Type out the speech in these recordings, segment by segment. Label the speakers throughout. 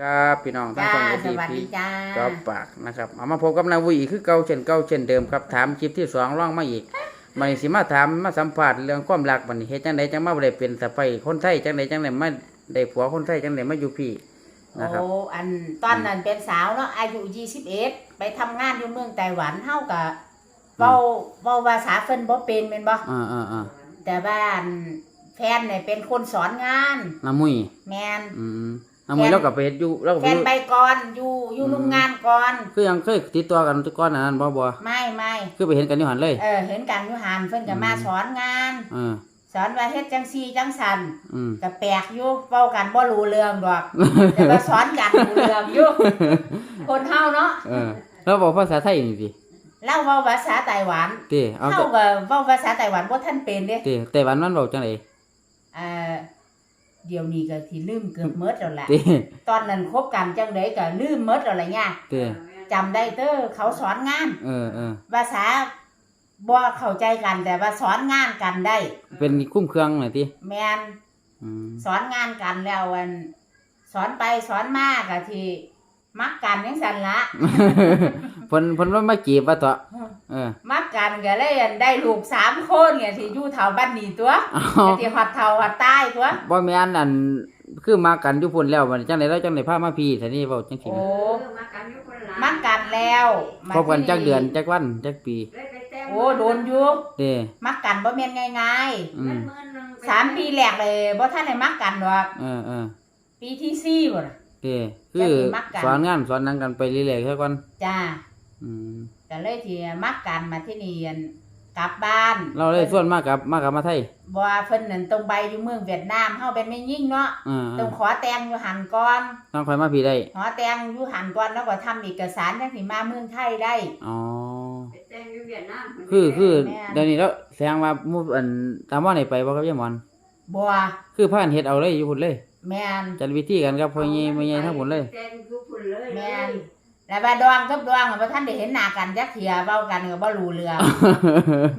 Speaker 1: ครับพี่น้องทั้ง
Speaker 2: จ้า
Speaker 1: สอง
Speaker 2: ส
Speaker 1: ที
Speaker 2: วัส
Speaker 1: พี
Speaker 2: ดีจ้า
Speaker 1: จอบปากนะครับเอามาพบกับนาวีอีกคือเก่าเช่นเก่าเช่นเดิมครับถามคลิปที่สองร่องมาอีกมันสิมาถามมาสัมผัสเรื่องความรักบัดนเฮ็ดจังไดจังมาบ่ได้เป็นสะใภ้คนไทยจังไดจังไดมาได้ผัวคนไทยจังไดมาอยู่พี่นะครับ
Speaker 2: โอ้อันตอนนั้นเป็นสาวเนาะอายุ21ไปทำงานอยู่เมืองไต้หวันเฮาก็เว้าเว้าภาษาเพิ่นบ่เป็นแม่นบ่
Speaker 1: อ่าอ่าอ่า
Speaker 2: แต่ว่าอันแฟนเนี่ยเป็นคนสอนงาน
Speaker 1: น้ำมุย
Speaker 2: แม่น
Speaker 1: อืม น้ำมุยเราก็ไปเฮ็ดอยู่เราก็
Speaker 2: แฟ
Speaker 1: ไป
Speaker 2: น
Speaker 1: อยู่
Speaker 2: ไปก่อนอยู่อยู่โรงงานก่อน
Speaker 1: คือยังเคยติดตัวกันทุกก้อนอันนั้นบ่บ่
Speaker 2: ไม่ไม่
Speaker 1: คือไปเห็นกันอยู่หันเลย
Speaker 2: เออเห็นกันอยู่หันเพิ่นก็มาสอนงาน
Speaker 1: เออ
Speaker 2: สอนว่าเฮ็ดจังซี่จังสัน
Speaker 1: อืม
Speaker 2: ก็แปลกอยู่เว้ากันบ่รู้เรื่องดอกแต่ว่าสอนกันรู้เรื่องอยู่ คนเฮาเนาะ
Speaker 1: เออแล้วบอกภาษาไทยนี่สิ
Speaker 2: เล่าเว้าภาษาไต้หวัน
Speaker 1: เต้เอา
Speaker 2: เฮา
Speaker 1: แต่
Speaker 2: ก็เว้าภาษาไต้หวันบ่ทันเป็นเด้
Speaker 1: เต้ไต้หวันมันบอกจังได
Speaker 2: เอ่อ เดี๋ยวนี้ก็สิลืมเกือบหมดแล้วล่ะ
Speaker 1: เต้
Speaker 2: ตอนนั้นคบกันจังไดก็ลืมหมดแล้วล่ะเนี่ย
Speaker 1: เต้
Speaker 2: จำได้เด้อเขาสอนงาน
Speaker 1: เออเออ
Speaker 2: ภาษาบ่เข้าใจกันแต่ว่าสอนงานกันได้
Speaker 1: เป็นคุ้มเครื่องหน่อยติ
Speaker 2: แมน
Speaker 1: อืม
Speaker 2: สอนงานกันแล้วอัน สอนไปสอนมาก็ที่ มักกันจังซั่นละ
Speaker 1: เพิ่นเพิ่นว่ามาจีบว่าตัวเออ
Speaker 2: มักกันก็เลยอันได้ลูกสามคนเนี่ยที่อยู่แถวบ้านนี้ตัว
Speaker 1: เอา
Speaker 2: ก็ที่ฮอดเฒ่าฮอดใต้ตัว
Speaker 1: บ่แม่นอันคือมากันอยู่พุ่นแล้วมันจังได๋แล้วจังได๋พามาพี่ซะนี่เว้าจังซี่
Speaker 2: โอ้
Speaker 1: นะ
Speaker 2: มักกันแล้วมา
Speaker 1: คบกัน
Speaker 2: ที่
Speaker 1: จักเดือนจักวันจักปี
Speaker 2: โอ้โดนอยู่
Speaker 1: เด้
Speaker 2: มักกันบ่แม่นง่าย
Speaker 1: อืม
Speaker 2: ๆสามปีแรกเลยบ่ทันได้มักกันดอก
Speaker 1: เออเออ
Speaker 2: ปีที่สี่บ่น่ะ
Speaker 1: เด้คือ
Speaker 2: จักสิมักกัน
Speaker 1: สอนงานสอนหนังกันไปเรื่อยๆซะก่อน
Speaker 2: จ้า
Speaker 1: อืม
Speaker 2: ก็เลยที่มักกันมาที่นี่อั่นกลับบ้าน
Speaker 1: เราเลยส่วนมากกับมากับมาไทย
Speaker 2: บ่ว่าเพิ่นนั่นตรงใบอยู่เมืองเวียดนามเฮาเป็นแม่ยิ่งเนาะ
Speaker 1: เออเอ
Speaker 2: ต้อ
Speaker 1: อง
Speaker 2: ขอแต่งอยู่หันก่อน
Speaker 1: ต้องคอยมาพี่ได้
Speaker 2: ขอแต่งอยู่หันก่อนแล้วก็ทำเอกสารจังสิมาเมืองไทยได้
Speaker 1: อ๋อ
Speaker 3: แต่งอยู่เวียดนาม
Speaker 1: คือคือ
Speaker 2: แม่น
Speaker 1: เดี๋ยวนี้แล้วแสดงว่าหมู่อันตามว่าไหนไปบ่ครับยายหมอน
Speaker 2: บ่
Speaker 1: คือพากันเฮ็ดเอาเลยอยู่พุ่นเลย
Speaker 2: แม่น
Speaker 1: จัดวิธีกันกับพ่อใหญ่แม่ใหญ่ทั้งหมดเลย
Speaker 3: แต่งอยู่พุ่นเลย
Speaker 2: แม่นแล้วว่าดองกับดองอะบ่ทันได้เห็นหน้ากันจักเที่ยเว้ากันก็บ่รู้เรื่อง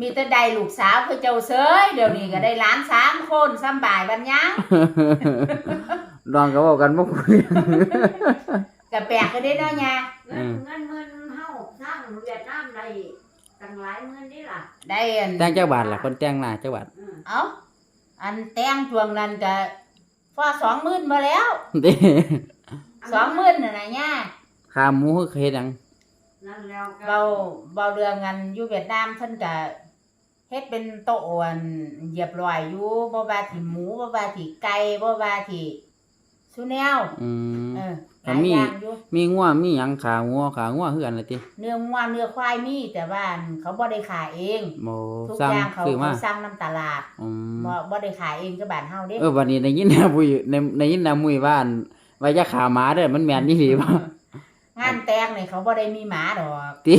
Speaker 2: มีแต่ได้ลูกสาวคือเจ้าเสยเดี๋ยวนี้ก็ได้หลานสามคนสำบายบัดยัง
Speaker 1: ดองก็เว้ากันบ่คุย
Speaker 2: ก็แปลกก็ได้เนาะยา
Speaker 3: เงินเงินเงินเฮาสร้างเวียดนามได้ตั้งหลายหมื่นนี่ล่ะ
Speaker 2: ได้อัน
Speaker 1: แต่งจักบาทล่ะคนแต่งหน้าจักบาท
Speaker 3: อืม
Speaker 2: เอ้าอันแต่งช่วงนั้นก็ พอสองหมื่นมาแล้ว
Speaker 1: เด้
Speaker 2: สองหมื่นน่ะนะย่า
Speaker 1: ขาหมูคือเฮ็ดหยัง
Speaker 3: นั่นแล้วก็
Speaker 2: เบาเบาเรื่องกันอยู่เวียดนามเพิ่นก็เฮ็ดเป็นโต๊ะอันเหยียบรอยอยู่บ่ว่าที่หมูบ่ว่าที่ไก่บ่ว่าที่ สุแนว
Speaker 1: อืม
Speaker 2: เออห
Speaker 1: ก็
Speaker 2: ลาย
Speaker 1: มี
Speaker 2: อย่างอยู่
Speaker 1: มีงัวมีหยังขางัวขางัวคือกันล่ะติ
Speaker 2: เนื้องัวเนื้อควายมีแต่ว่าเขาบ่ได้ขายเอง
Speaker 1: บ่
Speaker 2: ทุก
Speaker 1: สั่ง
Speaker 2: อย่างเขา
Speaker 1: ซื้อมา
Speaker 2: เขาสั่งน้ำตลาด
Speaker 1: อืม
Speaker 2: บ่บ่ได้ขายเองกับบ้านเฮาเด้
Speaker 1: เออวันนี้ได้ยินนะบุยในในยินนะมุยว่าอันว่าจะขาหมาเด้อมันแม่นอีหลีบ่
Speaker 2: งานแต่งนี่เขาบ่ได้มีหมาดอก
Speaker 1: ติ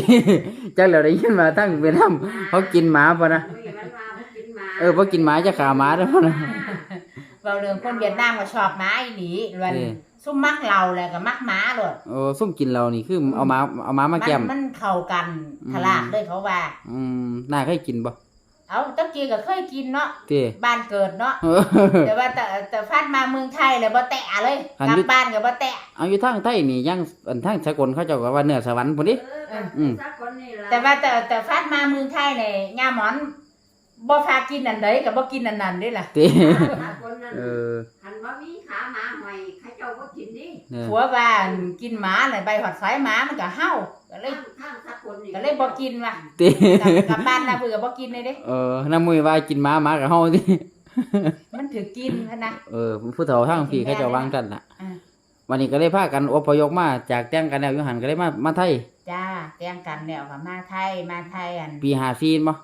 Speaker 1: จักแล้วได้ยินมาทั้งเวียดนามเขากินหมาป่ะนะ
Speaker 3: อุ้ยมันมาบ่กินหมา
Speaker 1: เออบ่กินหมาจะขาหมาเด้อพ่อนะ
Speaker 2: เบาเรื่องคนเวียดนามก็ชอบหมาอีหลีล้วน
Speaker 1: เออ
Speaker 2: ซุ่มมักเราแหละก็มักหมาโลด
Speaker 1: โอ้ซุ่มกินเรานี่คือเอาหมาเอาหมามาแก้ม
Speaker 2: นมันเข้ากัน
Speaker 1: อืม
Speaker 2: ทลากเลยเขาว่า
Speaker 1: อืมน่าเคยกินบ่
Speaker 2: เอาตะกี้ก็เคยกินเนาะ
Speaker 1: ติ
Speaker 2: บ้านเกิดเนาะ
Speaker 1: เออ
Speaker 2: แต่ว่าแต่แต่ฟัดมาเมืองไทยเลยบ่แตะเลย
Speaker 1: หัน
Speaker 2: กลั
Speaker 1: อยู่
Speaker 2: บบ้านก็บ่แตะ
Speaker 1: เอาอยู่ทางไทยนี่ยังอันทางสกลเขาเจ้าก็ว่าเนื้อสวรรค์พุ่นดิ
Speaker 3: เออ
Speaker 1: อืม
Speaker 3: สักคนนี่ล่ะ
Speaker 2: แต่ว่าแต่แต่ฟัดมาเมืองไทยเนี่ยย่าหมอน บ่พากินอันใดก็บ่กินอันนั้นเด้ล่ะ
Speaker 1: ติ
Speaker 3: สักคนนั้น
Speaker 1: เออ
Speaker 3: หันบ่มีขาหมาหอยเขาเจ้าบ่กินดิ
Speaker 1: เนี่ย
Speaker 2: ผัวว่ากินหมาน่ะใบหอดสายหมามันก็เห่าก็เลย
Speaker 3: ทางสักคนนี่
Speaker 2: ก็เลยบ่กินว่ะ
Speaker 1: ติ
Speaker 2: กลับกลับบ้านนะเพิ่นก็บ่กินเลยเด้
Speaker 1: เออน้ามุยว่ากินหมาหมากับเฮาติ
Speaker 2: มันถือกินพะนะ
Speaker 1: เออผู้เฒ่าทางพี่เขาเจ้าวางกันน่ะ
Speaker 2: อ่า
Speaker 1: วันนี้ก็เลยพากันอพยพมาจากแต่งกันแล้วอยู่หันก็เลยมามาไทย
Speaker 2: จ้าแต่งกันแล้วก็มาไทยมาไทยอัน
Speaker 1: ปี54บ่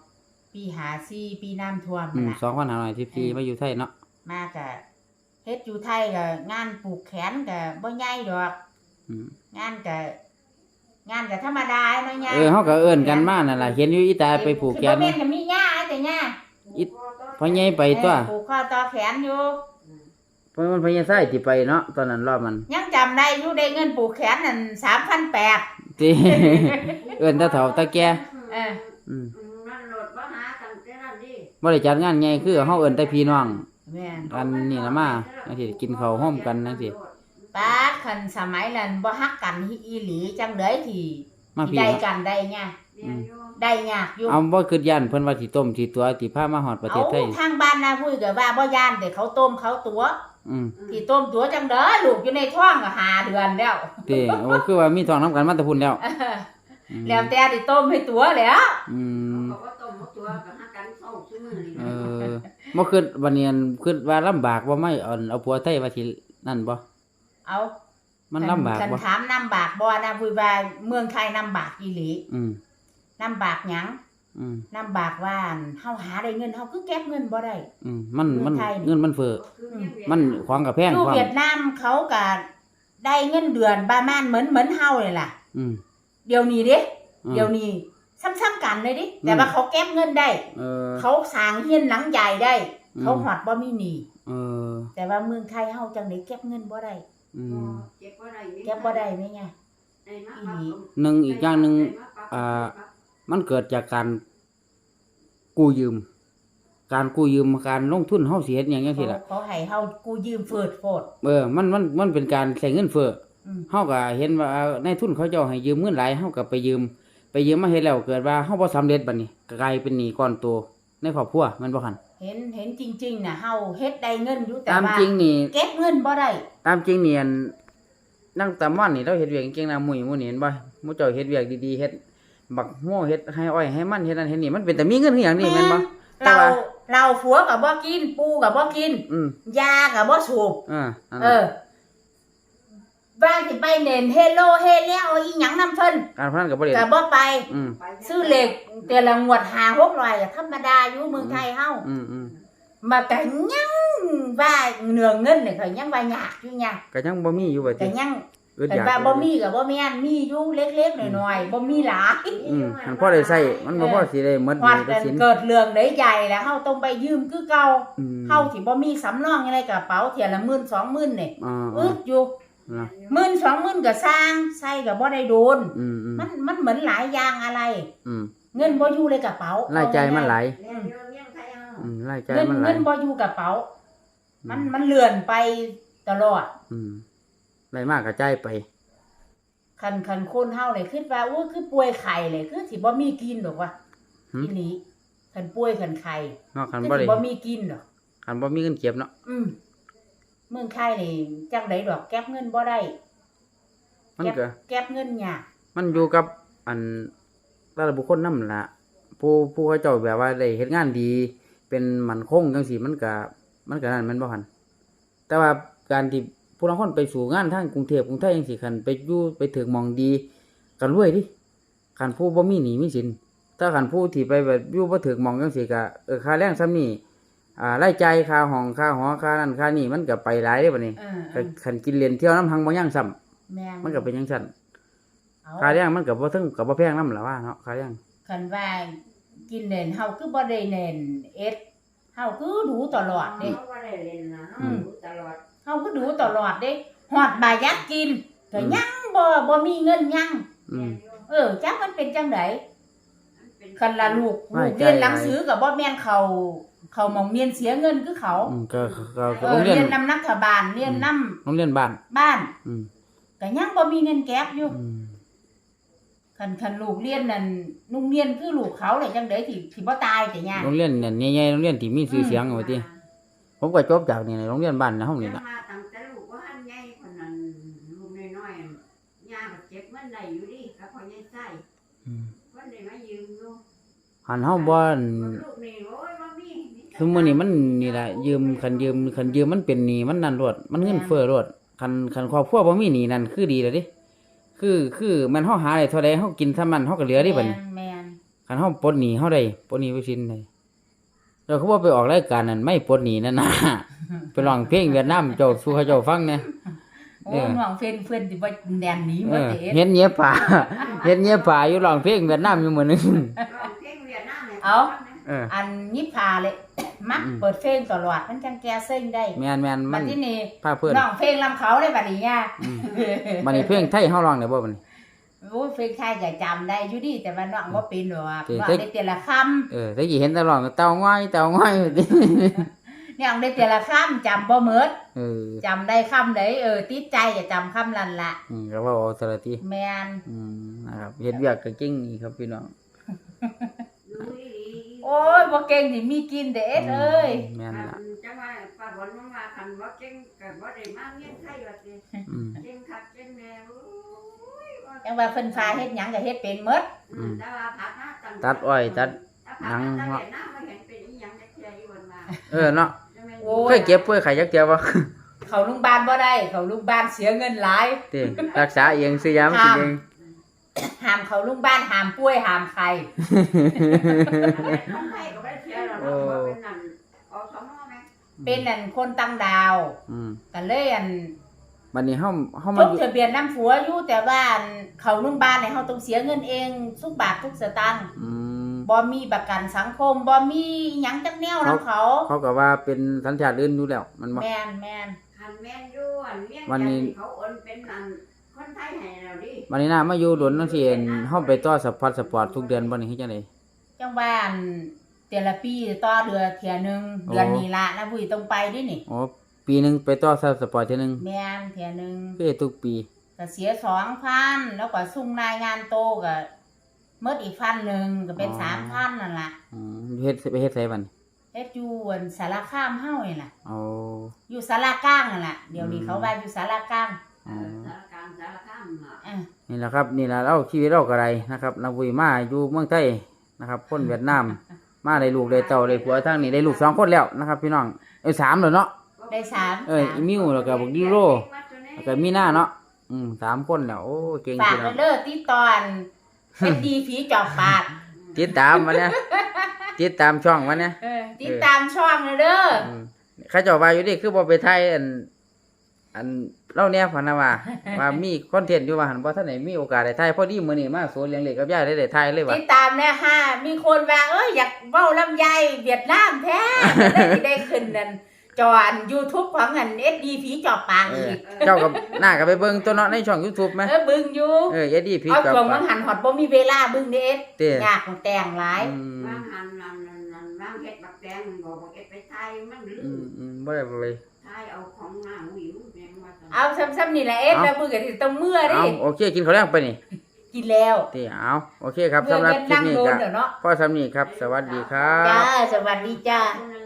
Speaker 2: ปีหาซีปีน้ำท่วม
Speaker 1: อื
Speaker 2: นั่น
Speaker 1: ม
Speaker 2: ล่ะ
Speaker 1: สองพันห้าร้อยสิบสี่มาอยู่ไทยเนาะ
Speaker 2: มากะเฮ็ดอยู่ไทยก็งานปลูกแขนก็บ่ใหญ่ดอก
Speaker 1: อืม
Speaker 2: งานก็งานก็ธรรมดาเนาะย่า
Speaker 1: เออเขาก็เอิ้นกันมานั่นล่ะเห็นอยู่อีตาไปผูกแข
Speaker 2: คือนบ่แม่
Speaker 1: นะ
Speaker 2: นก็มีหญ้าแต่หญ้า
Speaker 1: พ่อใหญ่ไปตัว
Speaker 2: เออปลูกข้อต่อแขนอยู่
Speaker 1: เพราะมันพญาไส้ที่ไปเนาะตอนนั้นรอบมัน
Speaker 2: ยังจำได้อยู่ได้เงินปลูกแขนนั่น3,800
Speaker 1: ที่เอิ้นตาเฒ่าตาแก่
Speaker 2: เออ
Speaker 1: อืม
Speaker 3: บ่
Speaker 1: ได้จัดงานใหญ่คือเฮาเอิ้นแต่พี่น้อง
Speaker 2: แม่น
Speaker 1: กันนี่ละมาจังซี่กินข้าวร่วมกันจังซี่
Speaker 2: ปป้าดคันสมัยนั้นบ่ฮักกันอีหลีจังได๋ที่
Speaker 1: มา
Speaker 2: ที่
Speaker 1: พี่
Speaker 2: ได้
Speaker 1: เนาะ
Speaker 2: กันได้ไง
Speaker 3: เรียนอยู่
Speaker 2: ได้ยากอยู่
Speaker 1: เอาบ่คือยันเพิ่นว่าสิต้มสิตัวสิพามาฮอดประเทศไทย
Speaker 2: ทางบ้านนาพูดก็ว่าบ่ย่านแต่เขาต้มเขาตัว
Speaker 1: อืม
Speaker 2: ที่ต้มตัวจังเด้อลูกอยู่ในท้องก็หาเดือนแล้ว
Speaker 1: เด้โอ้คือว่ามีท้องนํกันมาแต่พุ่นแล้วอืม
Speaker 2: แล้วแต่ที่ต้มให้ตัวแหล้ว
Speaker 1: อืม บ่คือวันนี้คือว่าลำบากบ่ไม่เอาเอาผัวไทยว่าสินั่นบ่
Speaker 2: เอา
Speaker 1: มันลำบาก
Speaker 2: คัน
Speaker 1: บ่
Speaker 2: ถามลำบากบ่นะพูดว่าเมืองไทยลำบากอีหลี
Speaker 1: อืม
Speaker 2: ลำบากหยัง
Speaker 1: อืม
Speaker 2: ลำบากว่าเฮาหาได้เงินเฮาคือเก็บเงินบ่ได้
Speaker 1: อืมมันมัน
Speaker 2: เมืองไทยนี่
Speaker 1: เงินมันเฟ้อมันของกับแพง
Speaker 2: อยู่
Speaker 1: ความ
Speaker 2: เวียดนามเขาก็ได้เงินเดือนประมาณเหมือนเหมือนเฮาเลยล่ะ
Speaker 1: อืม
Speaker 2: เดี๋ยวนี้เด้
Speaker 1: อืม
Speaker 2: เดี๋ยวนี้ ซ้ำๆกันเลยดิ แต่
Speaker 1: อืม
Speaker 2: ว่าเขาเก็บเงินได้
Speaker 1: เออ
Speaker 2: เขาสร้างเฮียนหลังใหญ่ได้
Speaker 1: อืม
Speaker 2: เขาหอดบ่มีหนี้
Speaker 1: เออ
Speaker 2: แต่ว่าเมืองไทยเฮาจังได๋เก็บเงินบ่ได้
Speaker 1: อืม
Speaker 3: เก็บบ่ได้
Speaker 2: เก็บบ่ได้แม่ไง
Speaker 1: หนึ่งอีกอย่างหนึ่ง อ่า มันเกิดจากการกู้ยืม การกู้ยืมการลงทุนเฮาสิเฮ็ดหยังจัง
Speaker 2: เขา
Speaker 1: ซี่ล่ะ
Speaker 2: เขาให้เฮากู้ยืมเฟิดโฟด
Speaker 1: เออมันมันมันเป็นการใช้เงินเฟ้อ
Speaker 2: อืม
Speaker 1: เฮาก็เห็นว่าในทุนเขาเจ้าให้ยืมเงินหลายเฮาก็ไปยืมไป ยืมมาเฮ็ดแล้วเกิดว่าเฮาบ่สำเร็จบัดนี้ก็กลายเป็นหนี้ก้อนโตในครอบครัวแมันบ่คั่น
Speaker 2: เห็นเห็นจริงๆน่ะเฮาเฮ็ดได้เงินอยู่แต่
Speaker 1: ตาม
Speaker 2: ว่า
Speaker 1: จริงนี่
Speaker 2: เก็บเงินบ่ได้
Speaker 1: ตามจริงเนี่ยนั่งตามม่อนนี่เราเฮ็ดเวียกจริงๆนะหมุ่ยหมู่นี่เห็นบ่หมู่เจ้าเฮ็ดเวียกดีๆเฮ็ดบักโม่เฮ็ดให้อ้อยให้มันเฮ็ดนั่นเฮ็ดนี่มันเป็นแต่มีเงินคือหยังนี่แม่นบ่ แต่
Speaker 2: เรา
Speaker 1: ว่า
Speaker 2: เราผัวก็บ่กินปูก็บ่กิน
Speaker 1: อืม
Speaker 2: ยาก็บ่สูบ
Speaker 1: เออนั่น
Speaker 2: เอ
Speaker 1: น่ะ
Speaker 2: อบ้านสิ ไปเน้นเฮโลเฮเลี้ยวอีหยังนำเพิ่น
Speaker 1: การพนันก็บ่เล่น
Speaker 2: ก็บ่ไป
Speaker 1: อืม
Speaker 2: ซื้อเหล็กแต่ละงวดหาหกร้อยอะธรรมดาอยู่เมืองไทยเฮา
Speaker 1: อืมอืม
Speaker 2: มาก็ยังว่าเนืองเงินเนี่ยเขายังว่ายากอยู่ยัง
Speaker 1: ก็ยังบ่มีอยู่ว่า
Speaker 2: ก็
Speaker 1: ติ
Speaker 2: ยัง
Speaker 1: อึด
Speaker 2: แต่
Speaker 1: อยาก
Speaker 2: ว่าบ่มีก็บ่แม่นมีอยู่เล็กๆน้อยๆบ่มีหลาย
Speaker 1: อืมมันพอได้ใช้มันบ่พอสิได้หมดห
Speaker 2: ฮอด
Speaker 1: นี้ได้
Speaker 2: กัน
Speaker 1: สิน
Speaker 2: เกิดเรื่องได้ใหญ่แล้วเฮาต้องไปยืมคือเก่า
Speaker 1: อืม
Speaker 2: เฮาสิบ่มีสำรองอะไรกระเป๋าเที่ยละหมื่นสองหมื่นนี่
Speaker 1: อ่า
Speaker 2: อึดอยู่
Speaker 1: นะ
Speaker 2: หมื่นสองหมื่นก็สร้างใส่ก็บ่ได้โดน
Speaker 1: อืมอืม
Speaker 2: มันมันเหมือนหลายอย่างอะไร
Speaker 1: อืม
Speaker 2: เงินบ่อยู่ในกระเป๋ารา
Speaker 1: ยจ่ายมันหลาย
Speaker 3: เรียนอยู่เรียนไทยเอา
Speaker 1: อืมรายจ่าย
Speaker 2: เงิน
Speaker 1: มันหลา
Speaker 2: เงิ
Speaker 1: ย
Speaker 2: นบ่อยู่กระเป๋า มันมันเลื่อนไปตลอด
Speaker 1: อืมได้มากก็จ่ายไป
Speaker 2: คันคันคนเฮาเลยคิดว่าโอ้ยคือป่วยไข้เลยคือสิบ่มีกินดอกว่า
Speaker 1: หืม
Speaker 2: อีหลีคันป่วยคันไข้
Speaker 1: เนาะคัน
Speaker 2: คือ
Speaker 1: บ่
Speaker 2: สิ
Speaker 1: ได้
Speaker 2: บ่มีกินดอก
Speaker 1: คันบ่มีเงินเก็บเนาะ
Speaker 2: อืม เมืองไทยนี่จังไดดอกแก็บเงินบ่ได้
Speaker 1: มัน
Speaker 2: เก็บ
Speaker 1: ก็
Speaker 2: แก็บเงินยาก
Speaker 1: มันอยู่กับอันแต่ละบุคคลนำล่ะผู้ผู้เขาเจ้าแบบว่าได้เฮ็ดงานดี เป็นมั่นคงจังซี่มันก็มันก็นั่นแมันบ่คันแต่ว่าการที่ผู้ลางคนไปสู่งานทางกรุงเทพกรุงไทยจังซี่คันไปอยู่ไปถึงหมองดีก็รวยดิคันผู้บ่มีหนี้มีสินถ้าคันผู้ที่ไปแบบอยู่บ่ถึงหมองจังซี่ก็เออค่าแรงซ้ำนี่ อ่ารายจ่ายค่าห้องค่าหอค่านั่นค่านี่มันก็ไปหลายเด้บัดนี้
Speaker 2: เออ
Speaker 1: ก็คันกินเรียนเที่ยวน้ำหังบ่ยังซ้ำ
Speaker 2: แม่น
Speaker 1: มันก็เป็นจังซั่น
Speaker 2: เอา
Speaker 1: ค่าแรงมันก็บ่ถึงก็บ่แพงนำล่ะว่าเนาะค่าแรง
Speaker 2: คันว่ากินเน่นเฮาคือบ่ได้เน่นเอ็ดเฮาคือดูตลอดเด้
Speaker 3: เขาบ่ได้เรียนนะเขารู้ตลอด
Speaker 2: เฮาคือดูตลอดเด้ฮอดบายักกินก็ยังบ่บ่มีเงินยัง
Speaker 1: อืม
Speaker 2: เออจักมันเป็นจังได
Speaker 3: เป็น
Speaker 2: คันละลูก
Speaker 1: ไม่
Speaker 2: ลูก
Speaker 1: ใจ
Speaker 2: เรียนหนังสือก็บ่แม่นเขา เขาหมองเรียนเสียเงินคือเขา
Speaker 1: อืมก็ก็ก็
Speaker 2: เอ
Speaker 1: โร
Speaker 2: อง
Speaker 1: เรียน
Speaker 2: เรียนนำรัฐบาลเรียนนำ
Speaker 1: โรงเรียนบ้าน
Speaker 2: บ้าน
Speaker 1: อืม
Speaker 2: ก็ยังบ่มีเงินแก็บอยู่
Speaker 1: อืม
Speaker 2: คันคันลูกเรียนนั่นนุ่งเรียนคือลูกเขาเลยจังไดที่ที่บ่ตายแต่ยาก
Speaker 1: โรงเรียนเนี่ยใหญ่ๆโรงเรียนที่มีชื่อเสียงเอาไว้ติผมก็จบจากนี่แหละโรงเรียนบ้านในห้องนี่ล่ะ
Speaker 3: มาตั้งแต่ลูกว่าหันใหญ่คนนั้นลูกน้อยๆย่าก็เจ็บมันได้อยู่ดิก็พอยังใส่
Speaker 1: อืม
Speaker 3: วันได้มายืมอยู่
Speaker 1: หันเฮาบ่อั่น
Speaker 3: ลูกนี่โอ้ ยบ่มี
Speaker 1: ซุมื้อนี้มันนี่ล่ะยืมคันยืมคันยืมมันเป็นหนี้มันนั่นรวดมันเงินเฟ้อรวดคันคันครอบครัวบ่มีหนี้นั่นคือดีแล้วเดิคือคือมันเฮาหาได้เท่าใดเฮากินเท่านั้นเฮาก็เหลือเดิบัดนี้
Speaker 2: แม่น
Speaker 1: คันเฮาปลดหนี้เฮาได้ปลดหนี้ไว้สิ้นได้แล้วเขาบ่ไปออกรายการนั่นไม่ปลดหนี้นั่นน่ะไปร้องเพลงเวียดนามเจ้าสู่เขาเจ้าฟังเนี่ย
Speaker 2: โอ้
Speaker 1: เออ
Speaker 2: น้องเพิ่นเพิ่นสิบ่แดนหนี
Speaker 1: เอ
Speaker 2: บ่
Speaker 1: อ
Speaker 2: เด้
Speaker 1: เฮ็ดเงียบป่าเฮ็ดเงียบป่าอยู่ร้องเพลงเวียดนามอยู่มื้อหนึง
Speaker 3: ร้องเพลงเวียดนามเนี่ย
Speaker 2: เอา
Speaker 1: เออ
Speaker 2: อันยิบพาเลย มัก
Speaker 1: อืม
Speaker 2: เปิดเพลงตลอดมันจังแก้เส้นได้
Speaker 1: แม่นแม่นมั
Speaker 2: บัด
Speaker 1: น
Speaker 2: ที่นี่
Speaker 1: พาเพื่อน
Speaker 2: น้องเพลงลำเขาได้บัดนี้ย่า
Speaker 1: อืมบัดนี้เพลงไทยเฮาร้องได้บ่บัดนี้
Speaker 2: โอ้ยเพลงไทยก็จำได้อยู่ดีแต่ว่าน้องบ่เป็นหรอก
Speaker 1: เจ๊
Speaker 2: น้อง
Speaker 1: เจ๊
Speaker 2: ได้แต่ละคำ
Speaker 1: เออแต่กี้เห็นแต่ร้องเต้าง้อยเต้าง้อยว่าติ
Speaker 2: นเนี่ยได้แต่ละคำจำบ่หมด
Speaker 1: เออ
Speaker 2: จำได้คำใดเออติดใจจะจำคำนั้นละ
Speaker 1: อืมก็เว่าเอาสารที
Speaker 2: แมน
Speaker 1: อืมนะครับเฮ็ดเวียกก็เก่งนี่ครับพี่น้อง
Speaker 3: ดูดี
Speaker 2: โอ้ยบ่เก่งสิมีกินเด้เอ็ดเอ้ย
Speaker 1: แม่นล่ะ
Speaker 3: จะว่าป้าบนว่าคันว่าเก่งกับว่าได้มาเงี้ยไทยว่าสิ
Speaker 1: อืม
Speaker 3: เก่งคักเก่งแน่โอ้ย
Speaker 2: จังว่าเพิ่นพาเฮ็ดหยังก็เฮ็ดเป็นหมด
Speaker 3: แต่ว่าผักหน้าตั
Speaker 1: ตัดอ้อยตัด
Speaker 3: หนังเนาะน้ำมาเห็นเป็นอีหยังจักเที่ยอยู่บนมา
Speaker 1: เออเนาะ
Speaker 2: โอ้
Speaker 1: เคยเก็บป่วยไข้จักเที่ยบ่
Speaker 2: เขาโรงพยาบาลบ่ได้เขาโรงพยาบาลเสียเงินหลาย
Speaker 1: ติรักษาเองซื้อยามากินเอง
Speaker 2: ห้ามเขาโรงพยาบาลห้ามป่วยห้ามใคร
Speaker 3: น้องไทยก็ไม่ได้เที่ยวหรอกว่าเป็นนั่นอสมไหม
Speaker 2: เป็นอันคนต่างดาว
Speaker 1: อืม
Speaker 2: ก็เลยอัน
Speaker 1: บัดนี้เฮาเฮา
Speaker 2: จ
Speaker 1: มา
Speaker 2: ด
Speaker 1: อยู่
Speaker 2: ทะเบียนน้ำผัวอยู่แต่ว่าอันเขาโรงพยาบาลเนี่ยเขาต้องเสียเงินเองทุกบาททุกสตางค์
Speaker 1: อืม
Speaker 2: บ่มีประกันสังคมบ่มีหยังจักแนวนํเขา
Speaker 1: เขาก็ว่าเป็นสัญชาติอื่นอยู่แล้วมันบ่
Speaker 2: แม่นแม่น
Speaker 3: คันแม่นอยู่อันเลี้ยง
Speaker 1: วันนี้
Speaker 3: เขาโอนเป็นนั่น คนไทยให้เราดิ
Speaker 1: บัดนี้น่ามาอยู่หลนจังซี่เห็นเฮาไปต่อสปอร์ตสปอร์ตทุกเดือนบ่นี่เฮ็ดจังได๋
Speaker 2: จังว่าอันแต่ละปีต่อเดือนเที่ยหนึง
Speaker 1: อ๋อ
Speaker 2: เดือนนี้ละนะบุ้ยต้องไปด้วยนี่
Speaker 1: อ๋อปีหนึงไปต่อสปอร์ตเทื่อหนึง
Speaker 2: แม่นเที่ยหนึง
Speaker 1: เป้ทุกปี
Speaker 2: ก็เสีย2,000แล้วก็ส่งรายงานโตก็เมดอีกพันหนึงก็เป็น3,000นั่นล่ะ
Speaker 1: อืมเฮ็ดไปเฮ็ดไสบัดนี้
Speaker 2: เฮ็ดอยู่อันสารคามเฮานี่ล่ะ
Speaker 1: เอา
Speaker 2: อยู่สารกลางนั่นล่ะเดี๋ยวนี้
Speaker 1: อืม
Speaker 2: เขาว่าอยู่สารกลาง
Speaker 3: เออสารการ สารข้ามน่ะ
Speaker 2: อะ
Speaker 1: นี่แหละครับนี่แหละเราชีวิตเราก็ไรนะครับนักวุยมาอยู่เมืองไทยนะครับ คนเวียดนามมาได้ลูกได้เต่าได้ผัวทางนี้ได้ลูกสองคนแล้วนะครับพี่น้องเอ้ยสามแล้วเนาะ
Speaker 2: ได้สาม
Speaker 1: เอ้ยอีมิวแล้วก็บอกดิโรแล้วก็มีหน้าเนาะอืมสามคนแล้วโอ้เก่ง
Speaker 2: ฝาก
Speaker 1: พี่น้
Speaker 2: ไว้
Speaker 1: อง
Speaker 2: เด้อติดตอนเป็นดีผีจอบปาก
Speaker 1: ติดตามมาเนี่ยติดตามช่องมาเนี่ย
Speaker 2: เออติดตามช่องเลยเด้อ
Speaker 1: อืมเข้าเจ้าว่าอยู่ดิคือบ่ไปไทยอัน อัน เล่าเนี่ยพะนะว่า ว่ามีคอนเทนต์อยู่ว่าหันบ่ท่านไหนมีโอกาสได้ไทยพอดีมื้อนี้มาสวนเลี้ยงเล็กกับยายได้ได้ไทยเลยว่ะ
Speaker 2: ติดตามแน่ฮะมีคนว่าเอ้ยอยากเว้าลำไยเวียดนามแท้ได้สิได้ขึ้นนั่นจออัน YouTube ของอัน SD ผีจอบปาก
Speaker 1: เอ
Speaker 2: อี
Speaker 1: อกเจ้ากับหน้าก็ไปเบิ่งตัวเนาะในช่อง YouTube ไหม
Speaker 2: เออบึงอยู่
Speaker 1: เออเอ็ดดี้พี
Speaker 2: เอา
Speaker 1: กับ
Speaker 2: ช่วงมังหันฮอดบ่มีเวลาบึงเด้เอ็ด
Speaker 1: เต้
Speaker 2: ยากของแต่งหลาย
Speaker 1: อืม
Speaker 3: วางหันนั่นนั่นนั่นวางเฮ็ดบักแตงบอกบอกเอ็ดไปไทยมันหรือ
Speaker 1: อืมอืมบ่ได้บ่เลย
Speaker 3: ไทยเอาของหน้าหวิวแม่งว่าซั่น
Speaker 2: เอาซ้ำๆนี่แหละเอ็ด
Speaker 1: เอา
Speaker 2: แล้วมึงก็สิต้องเมื่อดิ
Speaker 1: เอาโอเคกินข้าวแรงไปนี่
Speaker 2: กินแล้ว
Speaker 1: เต้เอาโอเคครับ
Speaker 2: เมื่อ
Speaker 1: สำหรับ
Speaker 2: เงิน
Speaker 1: คลิป
Speaker 2: นั่ง
Speaker 1: นี้
Speaker 2: โดน
Speaker 1: ก็
Speaker 2: เดี๋ยวเนาะ
Speaker 1: พ่อสำนีครับ สวัสดีครั
Speaker 2: จ้า
Speaker 1: บ
Speaker 2: สวัสดีจ้า
Speaker 3: คนนึง